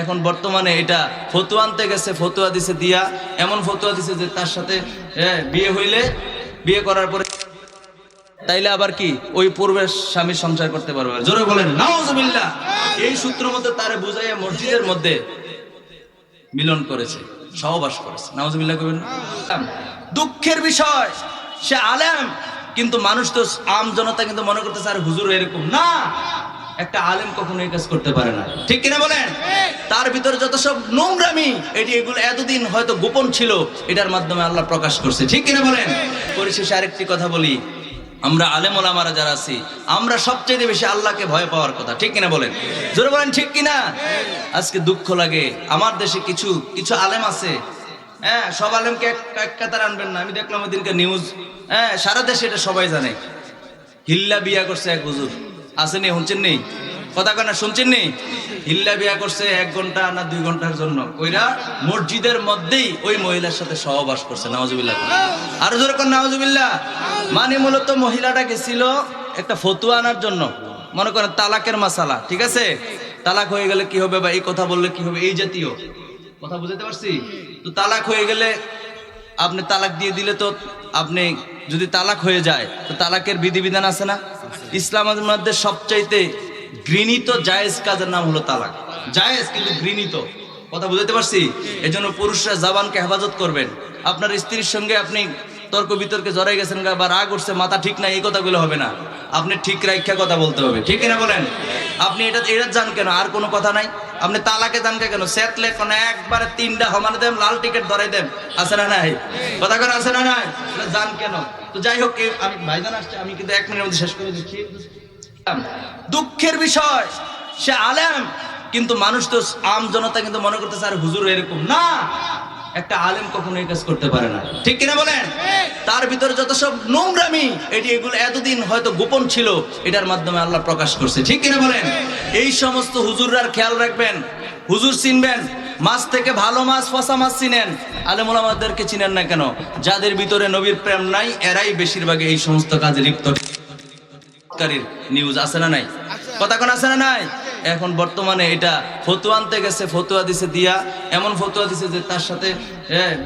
এখন বর্তমানে এটা ফতুয়া আনতে গেছে, ফতুয়া দিছে দিয়া। এমন ফতুয়া দিছে যে তার সাথে বিয়ে হইলে, বিয়ে করার পরে তাইলে আবার কি? ওই পূর্বের স্বামীর সংসার করতে পারবে। জোরে বলেন, নাউজুবিল্লাহ। এই সূত্র মধ্যে তারে বুঝাইয়া মসজিদের মধ্যে মিলন করেছে, সহবাস করেছে। নাউজুবিল্লাহ কবেন দুঃখের বিষয়, সে আলেম, কিন্তু মানুষ তো আম জনতা কিন্তু মনে করতেছে, আর হুজুর এরকম না। একটা আলেম কখনো এই কাজ করতে পারে না। ঠিক কিনা বলেন? তার ভিতরে যত সব নোংরামি, এটি এগুলো এতদিন হয়তো গোপন ছিল, এটার মাধ্যমে আল্লাহ প্রকাশ করছে। ঠিক কিনা বলেন? পরিশেষে আরেকটি কথা বলি। আমরা আলেম ওলামারা যারা আছি, আমরা সবচেয়ে বেশি আল্লাহকে ভয় পাওয়ার কথা। ঠিক কিনা বলেন? জোরে বলেন, ঠিক কিনা? আজকে দুঃখ লাগে। আমার দেশে কিছু কিছু আলেম আছে। হ্যাঁ সব আলেমকে এক কাতার আনবেন না। আমি দেখলাম ওদিনকে নিউজ হ্যাঁ সারা দেশে এটা সবাই জানে। হিল্লা বিয়া করছে এক হুজুর। আসেনি শুনছেন নেই? কথা কেন শুনছেন নেই? হিল্লা বিয়া করছে এক ঘণ্টা না দুই ঘণ্টার জন্য। ওইরা মসজিদের মধ্যেই ওই মহিলার সাথে সহবাস করছে নওয়াজুবিল্লাহ আর জোরে কোন নওয়াজুবিল্লাহ মানে মূলত মহিলাটা গেছিল একটা ফতুয়া আনার জন্য। মনে করেন তালাকের মাসালা, ঠিক আছে? তালাক হয়ে গেলে কি হবে বা এই কথা বললে কি হবে? এই জাতীয়। কথা বুঝতে পারছি? তো তালাক হয়ে গেলে আপনি তালাক দিয়ে দিলে তো আপনি যদি তালাক হয়ে যায়, তো তালাকের বিধিবিধান আছে না? ইসলামের মধ্যে সবচাইতে ঘৃণিত জায়েজ কাজের নাম হলো তালাক। জায়েজ কিন্তু ঘৃণিত। কথা বুঝতে পারছি? এজন্য পুরুষরা জাবানকে হেফাজত করবেন। আপনার স্ত্রীর সঙ্গে আপনি তর্ক বিতর্কে জড়াই গেছেন বা রাগ উঠছে, মাথা ঠিক নাই, এই কথাগুলো হবে না। আপনি ঠিক রাখা কথা বলতে হবে। ঠিক না বলেন? আপনি এটা এটা জান কেন? আর কোনো কথা নাই? আপনি তালাকে যান কেন? সেতলে কোন একবারে তিনটা হমানে দেন লাল টিকিট ধরাই দেন আছে না নাই? কথা করে আছে না নাই? যান কেন? তো যাই হোক আমি ভাইজান আসছে, আমি কিন্তু এক মিনিটের মধ্যে শেষ করে দিচ্ছি। দুঃখের বিষয়, সে আলেম, কিন্তু মানুষ তো আম জনতা কিন্তু মনে করতেছে আর হুজুর এরকম না। একটা আলেম কখনো এই কাজ করতে পারে না। ঠিক কিনা বলেন? তার ভিতরে যত সব নোংরামি এটি এগুলো এতদিন হয়তো গোপন ছিল এটার মাধ্যমে আল্লাহ প্রকাশ করছে। ঠিক কিনা বলেন? এই সমস্ত হুজুররার খেয়াল রাখবেন হুজুর চিনবেন মাছ থেকে ভালো মাছ ফসা মাছ চিনেন। আলেম আলেমুলামাদেরকে চিনেন না কেন? যাদের ভিতরে নবীর প্রেম নাই এরাই বেশিরভাগ এই সমস্ত কাজে লিপ্ত। নিউজ আছে না নাই? কথা কোন আছে না নাই? এখন বর্তমানে এটা ফতুয়া আনতে গেছে, ফতুয়া দিছে দিয়া। এমন ফতুয়া দিছে যে তার সাথে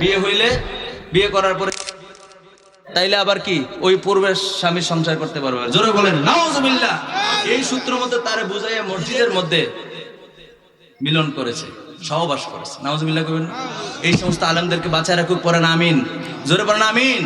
বিয়ে হইলে, বিয়ে করার পরে তাইলে আবার কি? ওই পূর্বের স্বামীর সংসার করতে পারবে। জোরে বলেন, নাউজুবিল্লাহ। এই সূত্র মধ্যে তারে বুঝাইয়া মসজিদের মধ্যে মিলন করেছে, সহবাস করেছে। নাউজুবিল্লাহ কবেন এই সমস্ত আলেমদেরকে বাঁচায় রাখুক, পড়েন, আমিন। জোরে পড়েন আমিন।